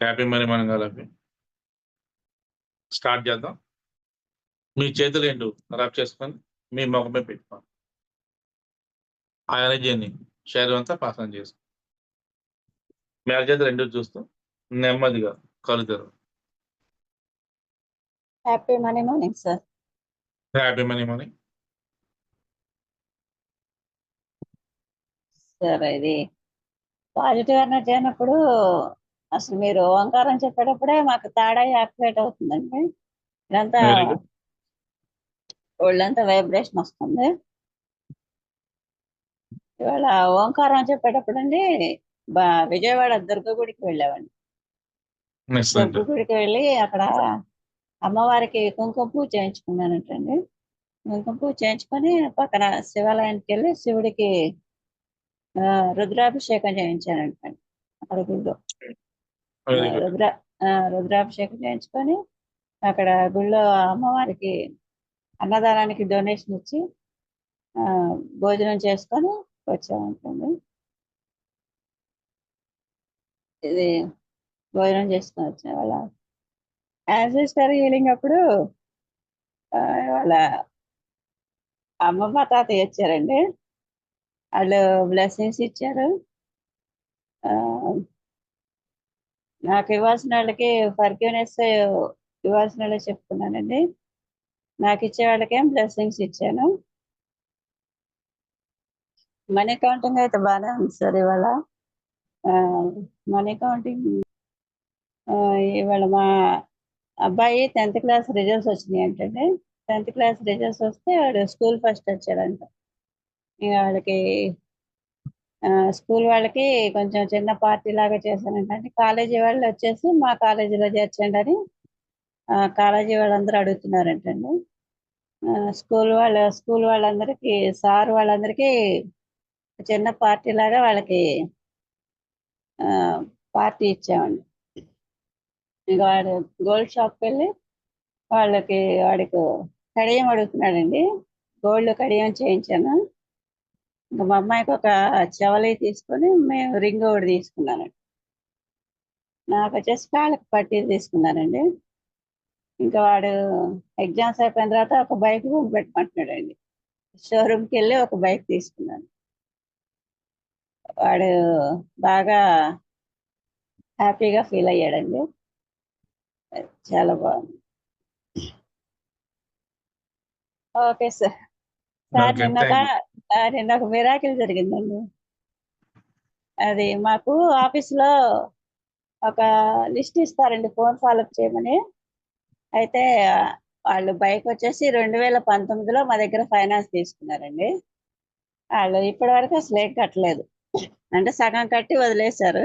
Happy మనం కలిపి start చేద్దాం. మీ చేతులు ఏంటి రబ్ చేసుకొని మీ ముఖమే పెట్టుకోండి. ఆ ఎనర్జీని శరీరం అంతా పాసన చేసుకో. మీ చేతులు రెండు చూస్తూ నెమ్మదిగా కలుతారు happy money morning sir happy money money sir ఇది పాజిటివ్ ఎనర్జీ అయినప్పుడు అసలు మీరు ఓంకారం చెప్పేటప్పుడే మాకు తాడా యాక్టివేట్ అవుతుందండి. ఇదంతా. ఒళ్ళంతా వైబ్రేషన్ వస్తుంది. ఇవాళ ఓంకారం చెప్పేటప్పుడు అండి విజయవాడ దుర్గ గుడికి వెళ్ళామండి. దుర్గ గుడికి వెళ్ళి అక్కడ అమ్మవారికి కుంకుమ పూజ చేయించుకున్నానంటండి. కుంకుమ పూజ చేయించుకొని పక్కన శివాలయానికి వెళ్ళి శివుడికి రుద్రాభిషేకం చేయించానంటండి. అక్కడ గుడిలో రుద్ర ఆ, రుద్రాభిషేకం చేయించుకొని అక్కడ గుళ్ళో అమ్మవారికి అన్నదానానికి డొనేషన్ ఇచ్చి ఆ, భోజనం చేసుకొని వచ్చామనుకోండి ఇది భోజనం చేసుకొని వచ్చాం వాళ్ళ యాన్సిస్టర్ హీలింగ్ అప్పుడు ఆ, వాళ్ళ అమ్మమ్మ తాతయ్య వచ్చారండి. వాళ్ళు బ్లెస్సింగ్స్ ఇచ్చారు. ఆ, నాకు ఇవ్వాల్సిన వాళ్ళకి ఫర్గ్యూనెస్ ఇవ్వాల్సిన వాళ్ళకి చెప్పుకున్నానండి. నాకు ఇచ్చే వాళ్ళకేం బ్లెస్సింగ్స్ ఇచ్చాను. మనీ కౌంటింగ్ అయితే బాగానే ఉంది సార్ ఇవాళ. మనీ కౌంటింగ్ ఇవాళ మా అబ్బాయి టెన్త్ క్లాస్ రిజల్ట్స్ వచ్చినాయి అంటే టెన్త్ క్లాస్ రిజల్ట్స్ వస్తే వాడు స్కూల్ ఫస్ట్ వచ్చాడంట. ఇక వాళ్ళకి స్కూల్ వాళ్ళకి కొంచెం చిన్న పార్టీ లాగా చేశానంటే కాలేజీ వాళ్ళు వచ్చేసి మా కాలేజీలో చేర్చండి అని ఆ, కాలేజీ వాళ్ళందరూ అడుగుతున్నారంటండి. స్కూల్ వాళ్ళ స్కూల్ వాళ్ళందరికీ సార్ వాళ్ళందరికీ చిన్న పార్టీ లాగా వాళ్ళకి ఆ, పార్టీ ఇచ్చామండి. ఇక వాడు గోల్డ్ షాప్కి వెళ్ళి వాళ్ళకి వాడికి కడియం అడుగుతున్నాడండి. గోల్డ్ కడియం చేయించాను. ఇంకా మా అమ్మాయికి ఒక చెవలి తీసుకొని మేము రింగ్ ఒకటి తీసుకున్నానండి. నాకు వచ్చేసి కాళ్ళకి పట్టీలు తీసుకున్నానండి. ఇంకా వాడు ఎగ్జామ్స్ అయిపోయిన తర్వాత ఒక బైక్ పెట్టమంటున్నాడండి. షోరూమ్కి వెళ్ళి ఒక బైక్ తీసుకున్నాను. వాడు బాగా హ్యాపీగా ఫీల్ అయ్యాడండి. చాలా బాగుంది. Okay sir. సార్ Okay, నిన్న ఒక మిరాకిల్ జరిగిందండి. అది మాకు ఆఫీస్లో ఒక లిస్ట్ ఇస్తారండి ఫోన్ ఫాలోఅప్ చేయమని. అయితే వాళ్ళు బైక్ వచ్చేసి రెండు వేల పంతొమ్మిదిలో మా దగ్గర ఫైనాన్స్ తీసుకున్నారండి. వాళ్ళు ఇప్పటి వరకు అసలు ఏం కట్టలేదు. అంటే సగం కట్టి వదిలేశారు.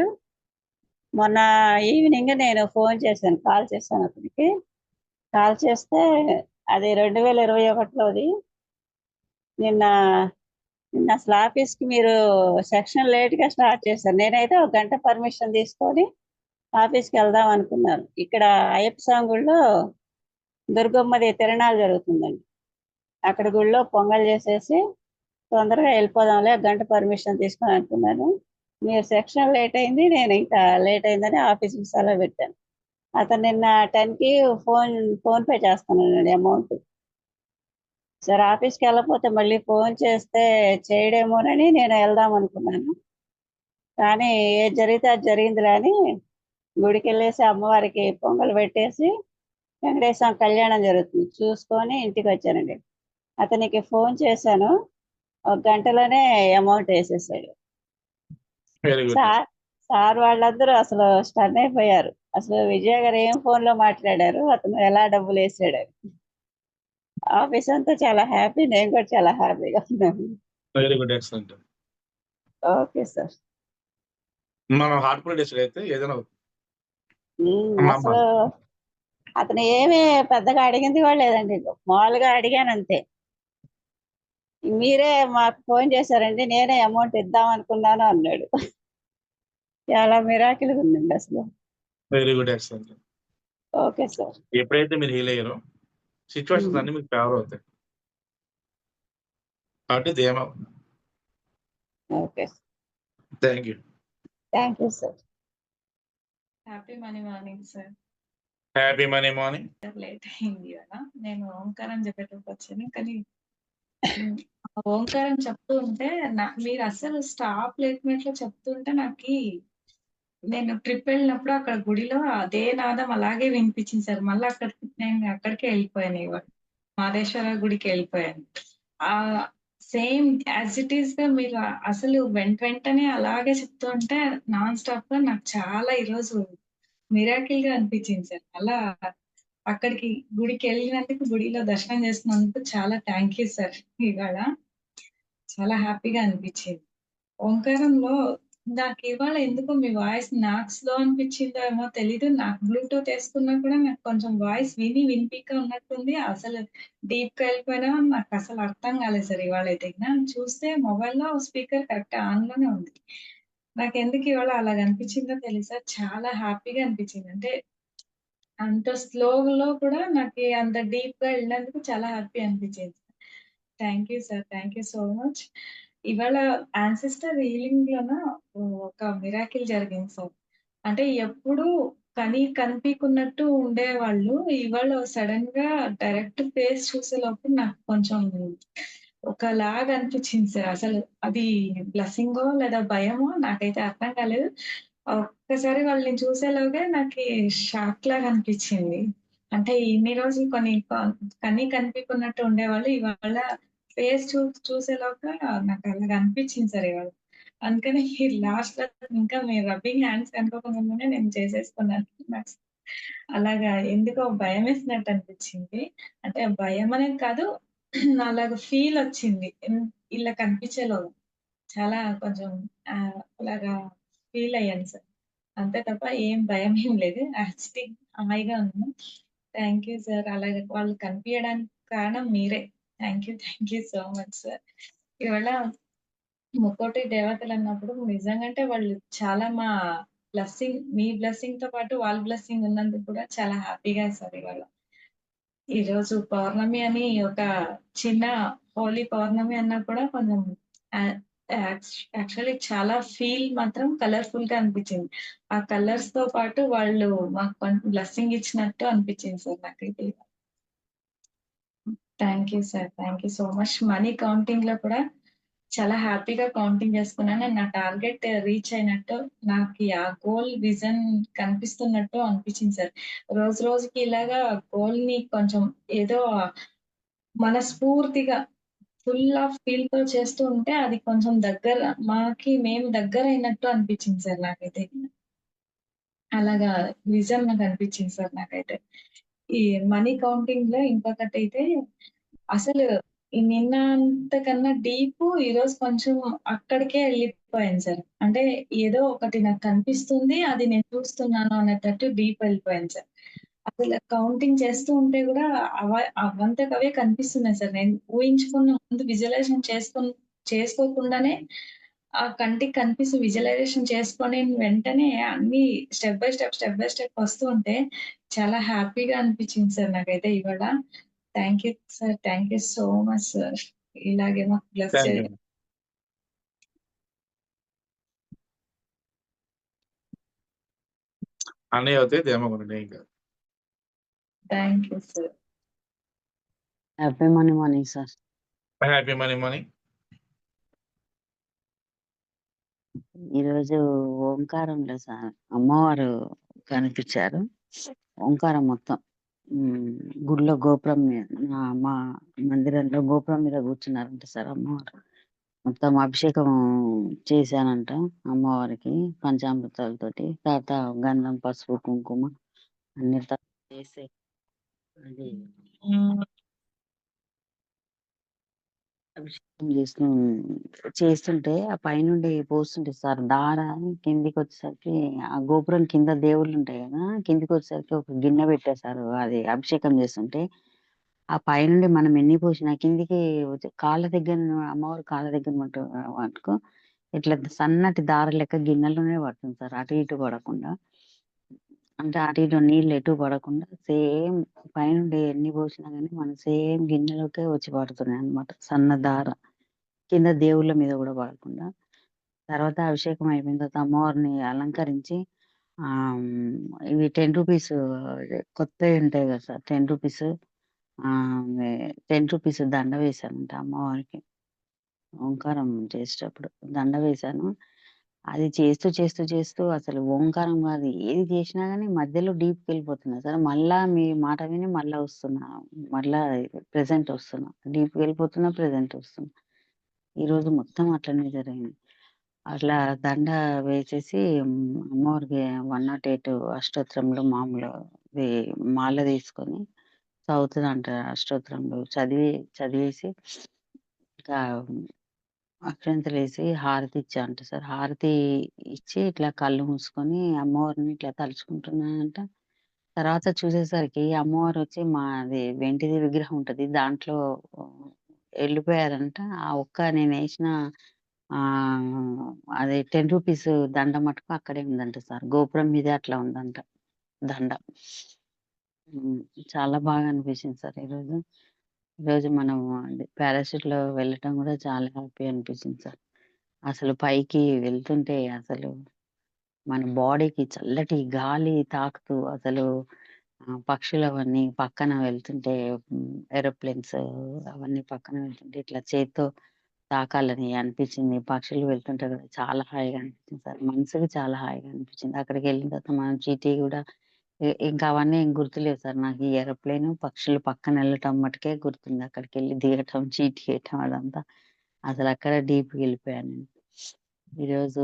మొన్న ఈవినింగ్ నేను ఫోన్ చేశాను కాల్ చేశాను అతనికి. కాల్ చేస్తే అది రెండు వేల ఇరవై ఒకటిలోది. నిన్న నిన్న అసలు ఆఫీస్కి మీరు సెక్షన్ లేట్గా స్టార్ట్ చేశారు. నేనైతే ఒక గంట పర్మిషన్ తీసుకొని ఆఫీస్కి వెళ్దాం అనుకున్నాను. ఇక్కడ అయ్యప్ప స్వామి గుళ్ళో దుర్గమ్మది తిరణాలు జరుగుతుందండి. అక్కడ గుళ్ళో పొంగల్ చేసేసి తొందరగా వెళ్ళిపోదాంలే ఒక గంట పర్మిషన్ తీసుకొని అనుకున్నాను. మీరు సెక్షన్ లేట్ అయింది నేను ఇంకా లేట్ అయిందని ఆఫీస్కి సెలవు పెట్టాను. అతను నిన్న టెన్కి ఫోన్ ఫోన్పే చేస్తానండి అమౌంట్ సరే ఆఫీస్కి వెళ్ళకపోతే మళ్ళీ ఫోన్ చేస్తే చేయడేమోనని నేను వెళ్దాం అనుకున్నాను. కానీ ఏది జరిగితే అది జరిగిందిలే అని గుడికి వెళ్ళేసి అమ్మవారికి పొంగల్ పెట్టేసి వెంకటేశ్వర కళ్యాణం జరుగుతుంది. చూసుకొని ఇంటికి వచ్చానండి. అతనికి ఫోన్ చేశాను. ఒక గంటలోనే అమౌంట్ వేసేసాడు. సార్ సార్ వాళ్ళందరూ అసలు స్టన్ అయిపోయారు. అసలు విజయ గారు ఏం ఫోన్లో మాట్లాడారు? అతను ఎలా డబ్బులు వేసాడు. ఆఫీస్ అంతా చాలా హ్యాపీ. నేను కూడా చాలా హ్యాపీగా ఉన్నాను. Very good excellent okay sir. మనం హార్ట్ఫుల్ డేస్ అయితే ఏదైనా అసలు అతను ఏమీ పెద్దగా అడిగింది కూడా లేదండి. మామూలుగా అడిగాను అంతే. మీరే మాకు ఫోన్ చేశారండి. నేనే అమౌంట్ ఇద్దాం అనుకున్నాను అన్నాడు. చాలా మిరాకిల్ ఉందండి అసలు. Very good excellent okay sir. ఎప్పుడైతే మీరు హీల్ అయ్యారో సిచ్యువేషన్స్ Hmm. అన్ని మీకు ఫేవర్ అవుతాయి కాబట్టి ధీమా okay thank you thank you sir happy money morning sir. Happy money morning. Late అయింది గదా! నేను ఓంకారం చెప్పేటప్పుడు వచ్చాను. కానీ ఓంకారం చెప్తూ ఉంటే నా మీరసలు స్టాప్ లేకున్నట్లు చెప్తుంటే నాకీ నేను ట్రిప్ వెళ్ళినప్పుడు అక్కడ గుడిలో అదే నాదం అలాగే వినిపించింది సార్. మళ్ళీ అక్కడికి నేను అక్కడికే వెళ్ళిపోయాను ఇవ మాదేశ్వర గుడికెళ్ళిపోయాను. ఆ సేమ్ యాజ్ ఇట్ ఈస్గా మీరు అసలు వెంట వెంటనే అలాగే చెప్తూ ఉంటే నాన్ స్టాప్‌గా నాకు చాలా ఈరోజు మిరాకిల్గా అనిపించింది సార్. అలా అక్కడికి గుడికి వెళ్ళినందుకు గుడిలో దర్శనం చేసినందుకు చాలా థ్యాంక్ యూ సార్ ఇవాళ. చాలా హ్యాపీగా అనిపించింది. ఓంకారంలో నాకు ఇవాళ ఎందుకో మీ వాయిస్ నాకు స్లో అనిపించిందో ఏమో తెలీదు. నాకు బ్లూటూత్ వేసుకున్నా కూడా నాకు కొంచెం వాయిస్ విని వినిపిక ఉన్నట్టుంది. అసలు డీప్‌గా నాకు అసలు అర్థం కాలేదు సార్ ఇవాళైతే. అయితే చూస్తే మొబైల్‌లో స్పీకర్ కరెక్ట్ ఆన్లోనే ఉంది. నాకు ఎందుకు ఇవాళ అలా అనిపించిందో తెలీదు సార్. చాలా హ్యాపీగా అనిపించింది. అంటే అంత స్లోలో కూడా నాకు అంత డీప్గా వెళ్ళినందుకు చాలా హ్యాపీ అనిపించింది. Thank you sir. Thank you so much. ఇవాళ ఆన్సెస్టర్ రీలింగ్ లోన ఒక మిరాకిల్ జరిగింది సార్. అంటే ఎప్పుడూ కని కనిపీకున్నట్టు ఉండేవాళ్ళు. ఇవాళ సడెన్‌గా డైరెక్ట్ ఫేస్ చూసేలోపు నాకు కొంచెం ఒకలాగా అనిపించింది సార్. అసలు అది బ్లెస్సింగో లేదా భయమో నాకైతే అర్థం కాలేదు. ఒక్కసారి వాళ్ళని చూసేలోగా నాకు షాక్ లాగా అనిపించింది. అంటే ఇన్ని రోజులు కొన్ని క కని ఉండేవాళ్ళు. ఇవాళ ఫేస్ చూ చూసేలోగా నాకు అలాగ అనిపించింది సార్ ఇవాళ. అందుకని లాస్ట్‌లో ఇంకా మీరు రబ్బింగ్ హ్యాండ్స్ అనుకోకుండానే నేను చేసేసుకున్నాను. నాకు అలాగా ఎందుకో భయం వేసినట్టు అనిపించింది. అంటే భయం అనేది కాదు. అలాగ ఫీల్ వచ్చింది. ఇలా కనిపించేలోగా. చాలా కొంచెం అలాగా ఫీల్ అయ్యాను సార్. అంతే తప్ప ఏం భయం ఏం లేదు. యాక్చువల్లీ హాయిగా ఉన్నాను. Thank you sir. అలాగే వాళ్ళు కనిపియడానికి కారణం మీరే. Thank you. Thank you so much sir. ఇవాళ ముక్కోటి దేవతలన్నప్పుడు నిజంగా అంటే వాళ్ళు చాలా మా బ్లెస్సింగ్ మీ బ్లెస్సింగ్‌తో పాటు వాళ్ళ బ్లెస్సింగ్ ఉన్నందుకు కూడా చాలా హ్యాపీగా సార్ ఇవాళ. ఈరోజు పౌర్ణమి అని ఒక చిన్న హోలీ పౌర్ణమి అన్నా కూడా కొంచెం యాక్చువల్లీ చాలా ఫీల్ మాత్రం కలర్ఫుల్గా అనిపించింది. ఆ కలర్స్తో పాటు వాళ్ళు మాకు కొంచెం బ్లెస్సింగ్ ఇచ్చినట్టు అనిపించింది సార్ నాకైతే. Thank you sir. Thank you so much. Money కౌంటింగ్లో కూడా చాలా హ్యాపీగా కౌంటింగ్ చేసుకున్నాను. నా టార్గెట్ రీచ్ అయినట్టు నాకు ఆ గోల్ విజన్ కనిపిస్తున్నట్టు అనిపించింది సార్. రోజు రోజుకి ఇలాగా గోల్‌ని కొంచెం ఏదో మనస్ఫూర్తిగా ఫుల్ ఆఫ్ ఫీల్తో చేస్తూ ఉంటే అది కొంచెం దగ్గర మాకి మేము అయినట్టు అనిపించింది సార్ నాకైతే. అలాగా విజన్ నాకు అనిపించింది సార్ నాకైతే. ఈ మనీ కౌంటింగ్లో ఇంకొకటి అయితే అసలు నిన్నంత నిన్న అంతకన్నా డీపు ఈరోజు కొంచెం అక్కడికే వెళ్ళిపోయాను సార్. అంటే ఏదో ఒకటి నాకు కనిపిస్తుంది. అది నేను చూస్తున్నాను అనేటట్టు డీప్ వెళ్ళిపోయాను సార్. అసలు కౌంటింగ్ చేస్తూ ఉంటే కూడా అవ అవంతకవే కనిపిస్తున్నాయి సార్. నేను ఊహించుకున్న ముందు విజువలైజేషన్ చేసుకు చేసుకోకుండానే ఆ కంటికి కనిపిస్తూ విజువలైజేషన్ చేసుకొని వెంటనే అన్నీ step by step, step by step వస్తూ ఉంటే చాలా హ్యాపీగా అనిపించింది సార్ నాకైతే ఇవాళ. Thank you sir. Thank you so much sir. ఇలాగే మాకు బ్లెస్. అన్నీ అవుతాయి. ఏం కాదు. Thank you sir. Happy money morning sir. Happy money morning. ఈరోజు ఓంకారంలో సార్ అమ్మవారు కనిపించారు. ఓంకారం మొత్తం. గుడిలో గోపురం మీద మా మందిరంలో గోపురం మీద కూర్చున్నారంట సార్ అమ్మవారు. మొత్తం అభిషేకం చేశానంట అమ్మవారికి పంచామృతాలతోటి. తర్వాత గంధం, పసుపు, కుంకుమ అన్ని చేసి అది అభిషేకం చేస్తూ చేస్తుంటే ఆ పైనుండి పోస్తుంటే సార్ దార కిందికొచ్చేసరికి ఆ గోపురం కింద దేవుళ్ళు ఉంటాయి కదా కిందికి వచ్చేసరికి ఒక గిన్నె పెట్టేశారు అది అభిషేకం చేస్తుంటే ఆ పైనుండి మనం ఎన్ని పోసినా కిందికి వచ్చి కాళ్ళ దగ్గర అమ్మవారి కాళ్ళ దగ్గర మటు మటుకు ఇట్లా సన్నటి దార లెక్క గిన్నెలోనే పడుతుంది సార్. అటు ఇటు పడకుండా. అంటే అటు ఇటు నీళ్ళు ఎటు పడకుండా సేమ్ పైనుండి ఎన్ని పోసినా కానీ మన సేమ్ గిన్నెలోకే వచ్చి పడుతున్నాయన్నమాట. సన్న దార. కింద దేవుళ్ళ మీద కూడా పడకుండా. తర్వాత అభిషేకం అయిపోయిన తర్వాత అమ్మవారిని అలంకరించి ఆ ఇవి 10 రూపీస్ కొత్తవి ఉంటాయి కదా సార్! 10 రూపీస్ ఆ టెన్ రూపీస్ దండ వేశానంట అమ్మవారికి. ఓంకారం చేసేటప్పుడు దండ వేశాను. అది చేస్తూ, చేస్తూ, చేస్తూ అసలు ఓంకారం కాదు ఏది చేసినా గాని మధ్యలో డీప్‌కెళ్ళిపోతున్నా సరే మళ్ళా మీ మాట విని మళ్ళా వస్తున్నా. మళ్ళా ప్రెజెంట్ వస్తున్నా. డీప్‌కెళ్ళిపోతున్నా, ప్రెజెంట్ వస్తున్నా. ఈరోజు మొత్తం అట్లనే జరిగింది. అట్లా దండ వేసేసి హ్మ్, అమ్మవారికి 108 అష్టోత్తరంలో మామూలు ఇది మాల తీసుకొని చదువుతదంట అష్టోత్రంలో చదివి చదివేసి ఇంకా అక్షింతలేసి హారతి ఇచ్చా అంట సార్. హారతి ఇచ్చి ఇట్లా కళ్ళు మూసుకొని అమ్మవారిని ఇట్లా తలుచుకుంటున్నానంట. తర్వాత చూసేసరికి అమ్మవారొచ్చి మాది వెండిది విగ్రహం ఉంటది. దాంట్లో ఎళ్ళిపోయారంట. ఆ ఒక్క నేనేసిన ఆహ్, అది 10 రూపీస్ దండ మటుకు అక్కడే ఉందంట సార్. గోపురం మీదే అట్లా ఉందంట దండ. హ్మ్. చాలా బాగా అనిపించింది సార్ ఈరోజు. ఈరోజు మనం అది పారాషూట్‌లో వెళ్ళటం కూడా చాలా హ్యాపీ అనిపించింది సార్. అసలు పైకి వెళ్తుంటే అసలు మన బాడీకి చల్లటి గాలి తాకుతూ అసలు పక్షులు అవన్నీ పక్కన వెళ్తుంటే ఏరోప్లేన్స్ అవన్నీ పక్కన వెళ్తుంటే ఇట్లా చేత్తో తాకాలని అనిపించింది. పక్షులు వెళ్తుంటే కూడా చాలా హాయిగా అనిపించింది సార్. మనసుకి చాలా హాయిగా అనిపించింది. అక్కడికి వెళ్ళిన తర్వాత మనం చీటీ కూడా ఇంకా అవన్నీ ఏం గుర్తులేవు సార్. నాకు ఈ ఏరోప్లేన్ పక్షులు పక్కన వెళ్ళటం మట్టుకే గుర్తుంది. అక్కడికెళ్ళి దిగటం, చీట్ చేయటం అదంతా అసలు అక్కడ డీప్‌గెళ్ళిపోయాను నేను. ఈరోజు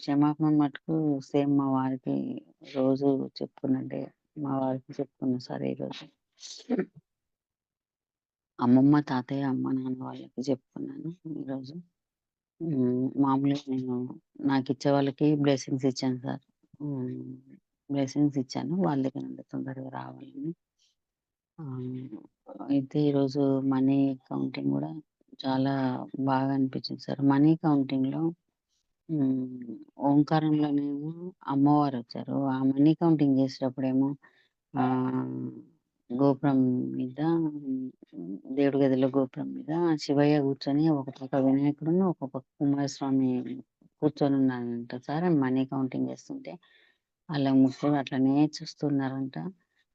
క్షమాపణ మటుకు సేమ్ మా వారికి రోజు చెప్పుకున్నట్టే మా వారికి చెప్పుకున్నా సార్ ఈరోజు. అమ్మమ్మ, తాతయ్య, అమ్మ, నాన్న వాళ్ళకి చెప్పుకున్నాను ఈరోజు. మామూలుగా నేను నాకు ఇచ్చే వాళ్ళకి బ్లెస్సింగ్స్ ఇచ్చాను సార్. హ్మ్, బ్లెస్సింగ్స్ ఇచ్చాను. వాళ్ళ దగ్గర నుండి తొందరగా రావాలని. అయితే ఈరోజు మనీ కౌంటింగ్ కూడా చాలా బాగా అనిపించింది సార్. మనీ కౌంటింగ్‌లో ఓంకారంలోనేమో అమ్మవారు వచ్చారు ఆ మనీ కౌంటింగ్ చేసేటప్పుడేమో గోపురం మీద దేవుడి గదిలో గోపురం మీద శివయ్య కూర్చొని ఒక పక్క వినాయకుడును, ఒక పక్క కుమారస్వామి కూర్చొనున్నారంట సార్. మనీ కౌంటింగ్ చేస్తుంటే. వాళ్ళ ముగ్గురు అట్లనే చూస్తున్నారంట.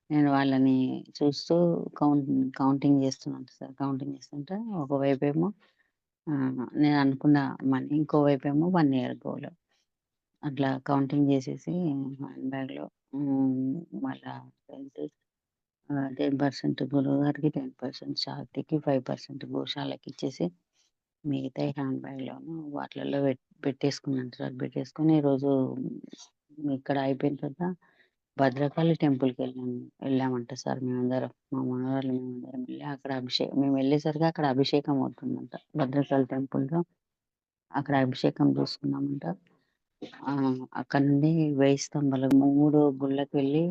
నేను వాళ్ళని చూస్తూ కౌంట్ కౌంటింగ్ చేస్తున్నాను సార్. కౌంటింగ్ చేస్తుంటే ఒకవైపు ఏమో నేను అనుకున్న మనీ ఇంకోవైపేమో 1 ఇయర్ గోల్. అట్లా కౌంటింగ్ చేసేసి హ్యాండ్ బ్యాగ్‌లో మళ్ళీ మళ్ళా పర్సెంట్ ఆహ్, 10% గురువుగారికి, 10% శారదకి, 5% గోశాలకిచ్చేసి మిగతాయి హ్యాండ్ బ్యాగ్‌లోను వాటిలలో పెట్టేసుకున్నాను సార్. పెట్టేసుకొని ఈరోజు ఇక్కడ అయిపోయిన తర్వాత భద్రకాళి టెంపుల్‌కెళ్ళాము వెళ్ళామంట సార్ మేమందరం. మా మనవరాలు మేమందరం వెళ్ళి అక్కడ అభిషేకం మేము వెళ్ళేసరికి అక్కడ అభిషేకం అవుతుందంట. భద్రకాళి టెంపుల్‌లో. అక్కడ అభిషేకం చూసుకున్నామంట. అక్కడ నుండి వేయి స్తంభాలు మూడు గుళ్ళకి వెళ్ళి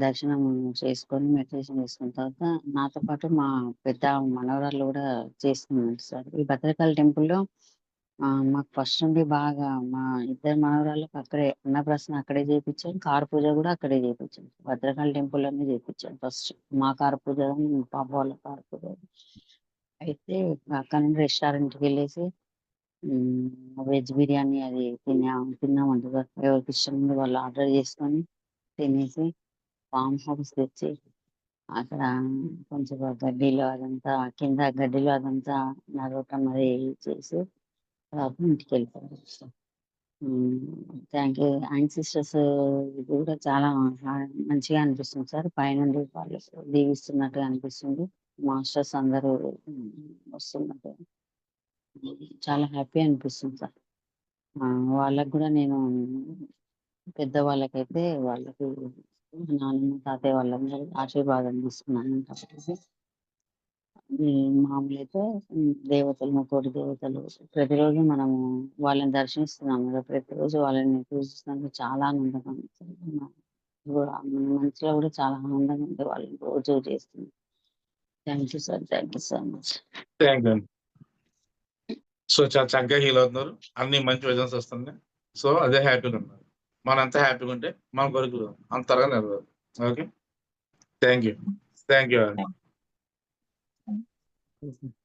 దర్శనం చేసుకొని మెడిటేషన్ చేసుకున్న తర్వాత నాతో పాటు మా పెద్ద మనవరాలు కూడా చేసుకుందంట సార్. ఈ భద్రకాళి టెంపుల్‌లో మాకు ఫస్ట్ నుండి బాగా మా ఇద్దరు మనవరాళ్ళకి అక్కడే అన్నప్రాసన అక్కడే చేపిచ్చాం. కారు పూజ కూడా అక్కడే చేపిచ్చాం. భద్రకాళి టెంపుల్‌లోనే చేపిచ్చాం ఫస్ట్. మా కారు పూజ గాని, మా పాప వాళ్ళ కారు పూజ గాని. అయితే అక్కడి నుండి రెస్టారెంట్‌కెళ్ళేసి హ్మ్, వెజ్ బిర్యానీ అది తిన్నాం తిన్నామంట సార్. ఎవరికి ఇష్టం వాళ్ళు ఆర్డర్ చేసుకొని తినేసి ఫార్మ్ హౌస్ తెచ్చి అక్కడ కొంచెం గడ్డిలో అదంతా కింద గడ్డిలో అదంతా నడవటం అది చేసి ఇంటికి ఇంటికెళ్ళిపోయాం sir. Thank you. Young sisters ఇది కూడా చాలా మంచిగా అనిపిస్తుంది సార్. పైన వాళ్ళు దీవిస్తున్నట్టుగా అనిపిస్తుంది. మాస్టర్స్ అందరూ వస్తున్నట్టు చాలా హ్యాపీ అనిపిస్తుంది సార్. ఆ! వాళ్ళకి కూడా నేను పెద్ద వాళ్ళకైతే వాళ్ళకి నాన్నమ్మ, తాతయ్య వాళ్ళందరూ ఆశీర్వాదం తీసుకున్నాను కాబట్టి మామూలు అయితే దేవతలు, ముక్కోటి దేవతలు ప్రతిరోజు మనము వాళ్ళని దర్శిస్తున్నాం కదా! ప్రతిరోజు వాళ్ళని పూజిస్తున్నందుకు చాలా ఆనందంగా ఉంది మనసులో కూడా చాలా ఆనందంగా ఉంది వాళ్ళని రోజు చేస్తుంది thank you sir. Thank you so much. Thank you so, చాలా చక్కగా హీల్ అవుతున్నారు. అన్ని మంచి విజన్స్ వస్తున్నాయి. సో, అదే హ్యాపీగా ఉన్నారు. మనం ఎంత హ్యాపీగా ఉంటే మన కొరకు అంత త్వరగా okay. Thank you. Thank you Mm-hmm.